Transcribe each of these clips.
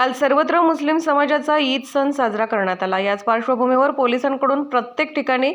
काल सर्वत्र मुस्लिम समाजाचा ईद सण साजरा करण्यात आला. याच पार्श्वभूमीवर पोलिसांकडून प्रत्येक ठिकाणी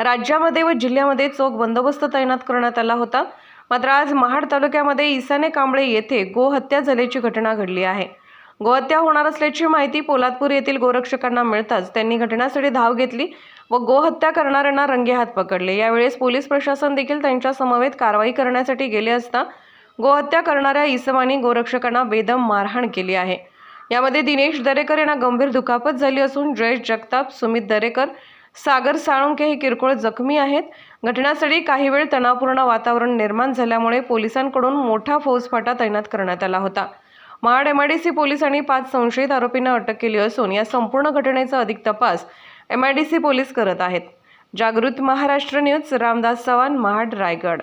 राज्यामध्ये व जिल्ह्यामध्ये चोख बंदोबस्त तैनात करण्यात आला होता. मात्र आज महाड तालुक्यामध्ये ईसाने कांबळे येथे गोहत्या झाल्याची घटना घडली आहे. गोहत्या होणार असल्याची माहिती पोलादपूर येथील गोरक्षकांना मिळताच त्यांनी घटनास्थळी धाव घेतली व गोहत्या करणाऱ्यांना रंगेहात पकडले. यावेळेस पोलीस प्रशासन देखील त्यांच्या समवेत कारवाई करण्यासाठी गेले असता गोहत्या करणाऱ्या इसमानी गोरक्षकांना बेदम मारहाण केली आहे. यामध्ये दिनेश दरेकर यांना गंभीर दुखापत झाली असून जयेश जगताप सुमित दरेकर सागर साळुंके हे किरकोळ जखमी आहेत. घटनास्थळी काही वेळ तणावपूर्ण वातावरण निर्माण झाल्यामुळे पोलिसांकडून मोठा फौजफाटा तैनात करण्यात आला होता. महाड एमआयडीसी पोलिसांनी पाच संशयित आरोपींना अटक केली असून या संपूर्ण घटनेचा अधिक तपास एमआयडीसी पोलीस करत आहेत. जागृत महाराष्ट्र न्यूज रामदास चव्हाण महाड रायगड.